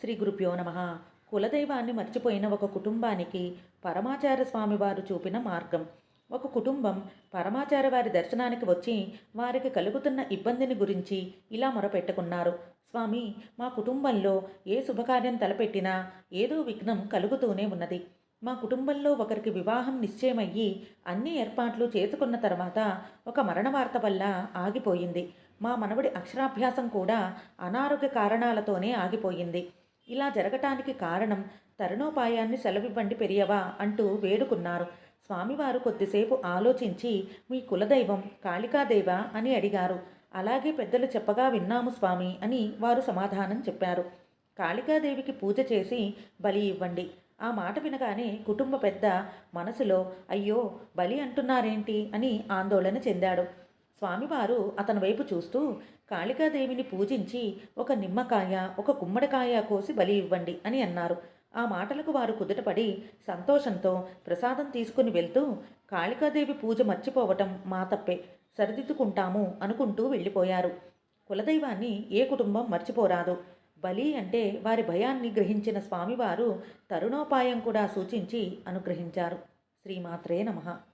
శ్రీ గురుభ్యో నమ. కులదైవాన్ని మర్చిపోయిన ఒక కుటుంబానికి పరమాచార్య స్వామి వారు చూపిన మార్గం. ఒక కుటుంబం పరమాచార్య వారి దర్శనానికి వచ్చి వారికి కలుగుతున్న ఇబ్బందిని గురించి ఇలా మొరపెట్టుకున్నారు. స్వామి మా కుటుంబంలో ఏ శుభకార్యం తలపెట్టినా ఏదో విఘ్నం కలుగుతూనే ఉన్నది. మా కుటుంబంలో ఒకరికి వివాహం నిశ్చయమయ్యి అన్ని ఏర్పాట్లు చేసుకున్న తర్వాత ఒక మరణ వార్త వల్ల ఆగిపోయింది. మా మనవడి అక్షరాభ్యాసం కూడా అనారోగ్య కారణాలతోనే ఆగిపోయింది. ఇలా జరగటానికి కారణం తరుణోపాయాన్ని సెలవివ్వండి పెరియవా అంటూ వేడుకున్నారు. స్వామివారు కొద్దిసేపు ఆలోచించి మీ కులదైవం కాళికాదేవ అని అడిగారు. అలాగే పెద్దలు చెప్పగా విన్నాము స్వామి అని వారు సమాధానం చెప్పారు. కాళికాదేవికి పూజ చేసి బలి ఇవ్వండి. ఆ మాట వినగానే కుటుంబ పెద్ద మనసులో అయ్యో బలి అంటున్నారేంటి అని ఆందోళన చెందాడు. స్వామివారు అతని వైపు చూస్తూ కాళికాదేవిని పూజించి ఒక నిమ్మకాయ ఒక గుమ్మడికాయ కోసి బలి ఇవ్వండి అని అన్నారు. ఆ మాటలకు వారు కుదుటపడి సంతోషంతో ప్రసాదం తీసుకుని వెళ్తూ కాళికాదేవి పూజ మర్చిపోవటం మా తప్పే సరిదిద్దుకుంటాము అనుకుంటూ వెళ్ళిపోయారు. కులదైవాన్ని ఏ కుటుంబం మర్చిపోరాదు. బలి అంటే వారి భయాన్ని గ్రహించిన స్వామివారు తరుణోపాయం కూడా సూచించి అనుగ్రహించారు. శ్రీమాత్రే నమః.